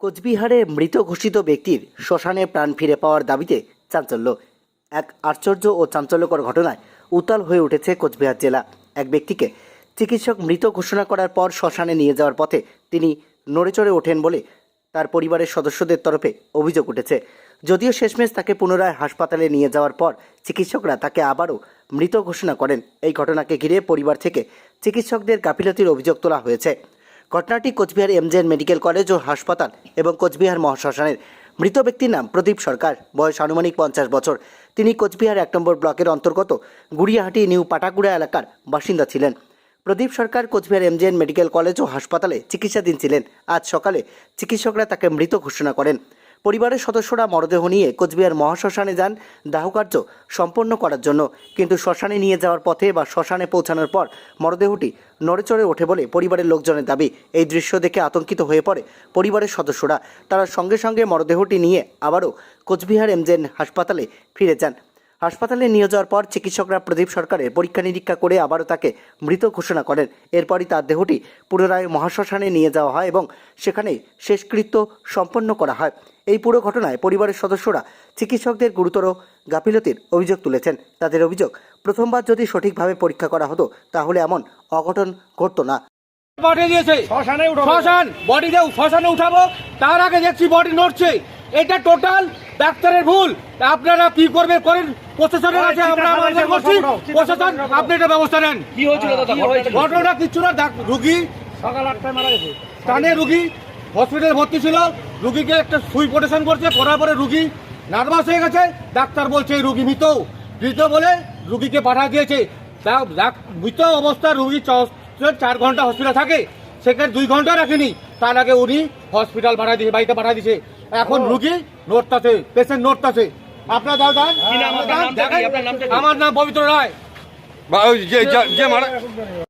কোচবিহারে মৃত ঘোষিত ব্যক্তির শ্মশানে প্রাণ ফিরে পাওয়ার দাবিতে চাঞ্চল্য। এক আশ্চর্য ও চাঞ্চল্যকর ঘটনায় উত্তাল হয়ে উঠেছে কোচবিহার জেলা। এক ব্যক্তিকে চিকিৎসক মৃত ঘোষণা করার পর শ্মশানে নিয়ে যাওয়ার পথে তিনি নড়েচড়ে ওঠেন বলে তার পরিবারের সদস্যদের তরফে অভিযোগ উঠেছে। যদিও শেষমেশ তাকে পুনরায় হাসপাতালে নিয়ে যাওয়ার পর চিকিৎসকরা তাকে আবারও মৃত ঘোষণা করেন। এই ঘটনাকে ঘিরে পরিবার থেকে চিকিৎসকদের গাফিলতির অভিযোগ তোলা হয়েছে। ঘটনাটি কোচবিহার এমজেএন মেডিকেল কলেজ ও হাসপাতাল এবং কোচবিহার মহাশ্মশানের। মৃত ব্যক্তির নাম প্রদীপ সরকার, বয়স আনুমানিক পঞ্চাশ বছর। তিনি কোচবিহার এক নম্বর ব্লকের অন্তর্গত গুড়িয়াহাটি নিউ পাটাকুড়া এলাকার বাসিন্দা ছিলেন। Pradip Sarkar Coochbehar MJN medical college ও হাসপাতালে চিকিৎসাধীন ছিলেন। আজ সকালে চিকিৎসকরা তাকে মৃত ঘোষণা করেন। পরিবারের সদস্যরা মরদেহ নিয়ে কোচবিহার মহাশ্মশানে যান দাহকার্য সম্পন্ন করার জন্য। কিন্তু শ্মশানে নিয়ে যাওয়ার পথে বা শ্মশানে পৌঁছানোর পর মরদেহটি নড়েচড়ে ওঠে বলে পরিবারের লোকজনের দাবি। এই দৃশ্য দেখে আতঙ্কিত হয়ে পড়ে পরিবারের সদস্যরা। তারা সঙ্গে সঙ্গে মরদেহটি নিয়ে আবারও কোচবিহার এমজেন হাসপাতালে ফিরে যান। হাসপাতালে নিয়ে যাওয়ার পর চিকিৎসকরা প্রদীপ সরকারের পরীক্ষা নিরীক্ষা করে আবারও তাকে মৃত ঘোষণা করেন। এরপরই তার দেহটি পুনরায় মহাশ্মশানে নিয়ে যাওয়া হয় এবং সেখানেই শেষকৃত্য সম্পন্ন করা হয়। এই পুরো ঘটনায় পরিবারের সদস্যরা চিকিৎসকদের গুরুতর গাফিলতির অভিযোগ তুলেছেন। তাদের অভিযোগ প্রথমবার যদি সঠিকভাবে পরীক্ষা করা হতো তাহলে এমন অঘটন ঘটতো না। বডি দিয়েছে। শ্মশানে উঠাবো। তার আগে দেখছি বডি নড়ছে। এটা টোটাল ডাক্তারের ভুল। আপনারা কি করবে করেন। প্রশাসনের আছে আমরা আমাদের করছি প্রশাসন আপনি এটা ব্যবস্থা নেন। কি হয়েছিল ঘটনা কিচ্ছু না রুগী সকাল আটটায় মারা গেছে। কানে রুগী হসপিটালে ভর্তি ছিল। রুগীকে একটা সুই কোটেশন করছে করার পরে রুগী নার্ভাস হয়ে গেছে। ডাক্তার বলছে এই রুগী মৃত। মৃত বলে রুগীকে পাঠা দিয়েছে। তা- মৃত অবস্থা রুগী চার ঘণ্টা হসপিটাল থাকে। সেখানে দুই ঘণ্টা রাখেনি। তার আগে উনি হসপিটাল পাঠা দিয়েছে বাড়িতে পাঠা দিয়েছে। এখন রুগী নড়তাছে পেশেন্ট নোট আপনার নাম? আপনার নামটা কি? আমার নাম পবিত্র রায়। যে মারা